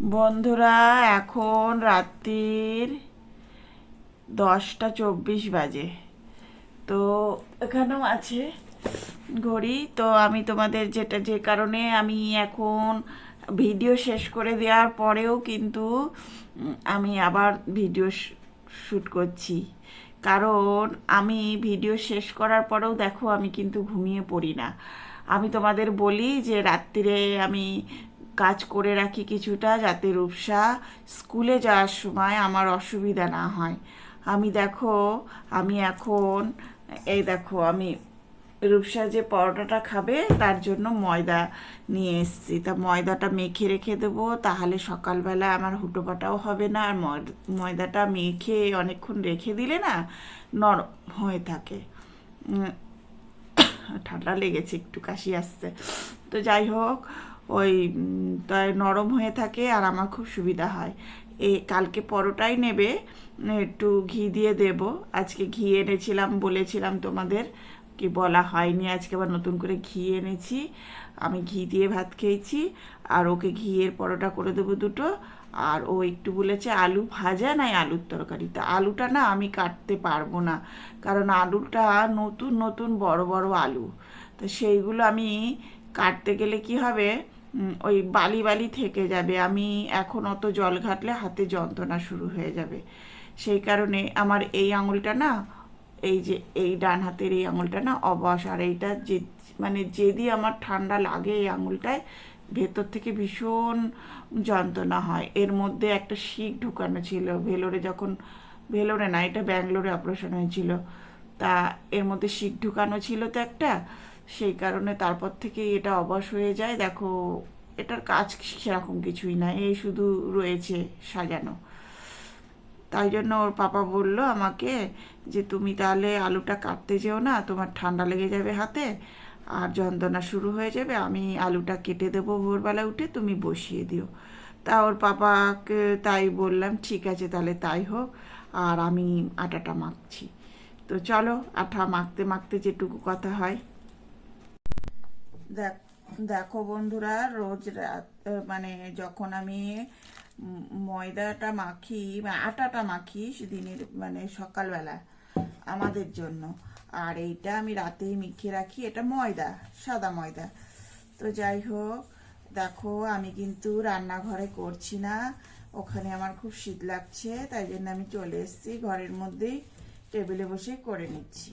বন্ধুরা, এখন রাত্রির দশটা চব্বিশ বাজে। তো এখানেও আছে ঘড়ি। তো আমি তোমাদের যেটা, যে কারণে আমি এখন ভিডিও শেষ করে দেওয়ার পরেও কিন্তু আমি আবার ভিডিও শ্যুট করছি। কারণ আমি ভিডিও শেষ করার পরেও দেখো আমি কিন্তু ঘুমিয়ে পড়ি না। আমি তোমাদের বলি যে রাত্রিরে আমি কাজ করে রাখি কিছুটা যাতে রূপসা স্কুলে যাওয়ার সময় আমার অসুবিধা না হয়। আমি দেখো, আমি এখন, এই দেখো, আমি রূপসা যে পরোটাটা খাবে তার জন্য ময়দা নিয়ে এসেছি। তা ময়দাটা মেখে রেখে দেবো, তাহলে সকালবেলা আমার হুটোপাটাও হবে না। আর ময়দাটা মেখে অনেকক্ষণ রেখে দিলে না নরম হয়ে থাকে। ঠান্ডা লেগেছে, একটু কাশি আসছে। তো যাই হোক ওই তাই নরম হয়ে থাকে আর আমার খুব সুবিধা হয়। এ, কালকে পরোটাই নেবে, একটু ঘি দিয়ে দেব। আজকে ঘি এনেছিলাম, বলেছিলাম তোমাদের কি বলা হয়নি, আজকে আবার নতুন করে ঘি এনেছি। আমি ঘি দিয়ে ভাত খেয়েছি, আর ওকে ঘিয়ের পরোটা করে দেবো দুটো। আর ও একটু বলেছে আলু ভাজা নাই আলুর তরকারি। তা আলুটা না আমি কাটতে পারব না, কারণ আলুটা নতুন নতুন বড় বড় আলু। তো সেইগুলো আমি কাটতে গেলে কি হবে ওই বালি বালি থেকে যাবে। আমি এখন অত জল ঘাটলে হাতে যন্ত্রণা শুরু হয়ে যাবে। সেই কারণে আমার এই আঙুলটা না, এই যে এই ডান হাতের এই আঙুলটা না অবশ, আর এইটা যে মানে যেদি আমার ঠান্ডা লাগে এই আঙুলটায়, ভেতর থেকে ভীষণ যন্ত্রণা হয়। এর মধ্যে একটা শিক ঢুকানো ছিল। ভেলোরে যখন, ভেলোরে না, এটা ব্যাঙ্গালোরে অপারেশন হয়েছিল। তা এর মধ্যে শিক ঢুকানো ছিল তো একটা সেই কারণে তারপর থেকে এটা অবশ হয়ে যায়। দেখো, এটার কাজ সেরকম কিছুই না, এই শুধু রয়েছে সাজানো। তাই জন্য ওর পাপা বলল আমাকে যে, তুমি তাহলে আলুটা কাটতে যেও না, তোমার ঠান্ডা লেগে যাবে হাতে, আর যন্ত্রণা শুরু হয়ে যাবে, আমি আলুটা কেটে দেবো ভোরবেলা উঠে, তুমি বসিয়ে দিও। তা ওর পাপাকে তাই বললাম, ঠিক আছে, তাহলে তাই হোক, আর আমি আটাটা মাখছি। তো চলো, আটা মাখতে মাখতে যেটুকু কথা হয়। দেখ বন্ধুরা, রোজ রাত মানে যখন আমি ময়দাটা মাখি বা আটাটা মাখি দিনের মানে সকালবেলা আমাদের জন্য। আর এইটা আমি রাতেই মেখে রাখি, এটা ময়দা, সাদা ময়দা। তো যাই হোক, দেখো আমি কিন্তু রান্নাঘরে করছি না, ওখানে আমার খুব শীত লাগছে, তাই জন্য আমি চলে এসেছি, ঘরের মধ্যেই টেবিলে বসে করে নিচ্ছি।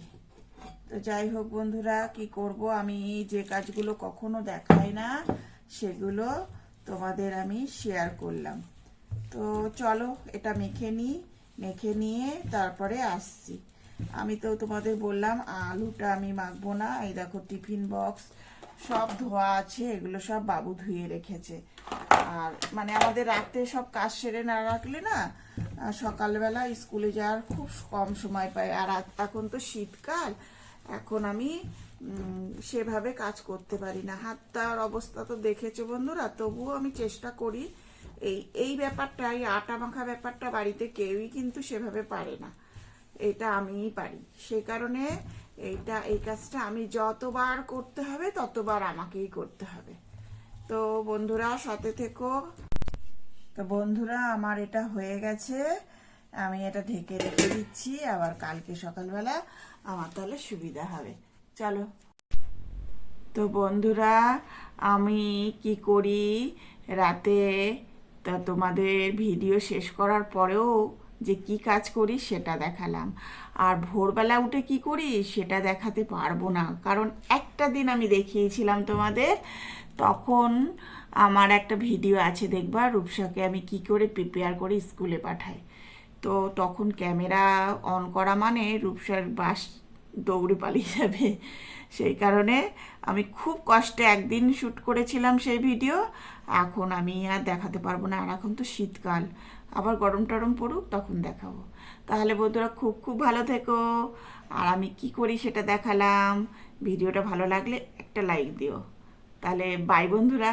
তো যাই হোক বন্ধুরা, কি করব? আমি যে কাজগুলো কখনো দেখাই না, সেগুলো তোমাদের আমি শেয়ার করলাম। তো চলো, এটা মেখে নিই, মেখে নিয়ে তারপরে আসছি। আমি তো তোমাদের বললাম, আলুটা আমি মাখবো না। এই দেখো, টিফিন বক্স সব ধোয়া আছে, এগুলো সব বাবু ধুয়ে রেখেছে। আর মানে আমাদের রাতে সব কাজ সেরে না রাখলে না সকালবেলা স্কুলে যাওয়ার খুব কম সময় পাই। আর এখন তো শীতকাল এখন আমি সেভাবে কাজ করতে পারি না। হাতটার অবস্থা তো দেখেছ বন্ধুরা, তবুও আমি চেষ্টা করি। এই এই ব্যাপারটা এই আটা মাখা ব্যাপারটা বাড়িতে কেউই কিন্তু সেভাবে পারে না। এটা আমিই পারি। সে কারণে এইটা, এই কাজটা আমি যতবার করতে হবে, ততবার আমাকেই করতে হবে। তো বন্ধুরা, সাথে থেকো। তো বন্ধুরা, আমার এটা হয়ে গেছে। আমি এটা ঢেকে রেখে দিচ্ছি, আবার কালকে সকালবেলা আমার তাহলে সুবিধা হবে। চলো। তো বন্ধুরা, আমি কি করি? রাতে তা তোমাদের ভিডিও শেষ করার পরেও যে কি কাজ করি সেটা দেখালাম। আর ভোরবেলা উঠে কি করি সেটা দেখাতে পারব না। কারণ একটা দিন আমি দেখিয়েছিলাম তোমাদের, তখন আমার একটা ভিডিও আছে দেখবা, রূপসাকে আমি কি করে প্রিপেয়ার করে স্কুলে পাঠাই। তো তখন ক্যামেরা অন করা মানে রূপসার বাস দৌড়ে পালিয়ে যাবে। সেই কারণে আমি খুব কষ্টে একদিন শ্যুট করেছিলাম সেই ভিডিও এখন আমি আর দেখাতে পারব না। আর এখন তো শীতকাল, আবার গরম টরম পড়ুক তখন দেখাবো। তাহলে বন্ধুরা খুব খুব ভালো থেকো। আর আমি কি করি সেটা দেখালাম। ভিডিওটা ভালো লাগলে একটা লাইক দিও। তাহলে বাই বন্ধুরা।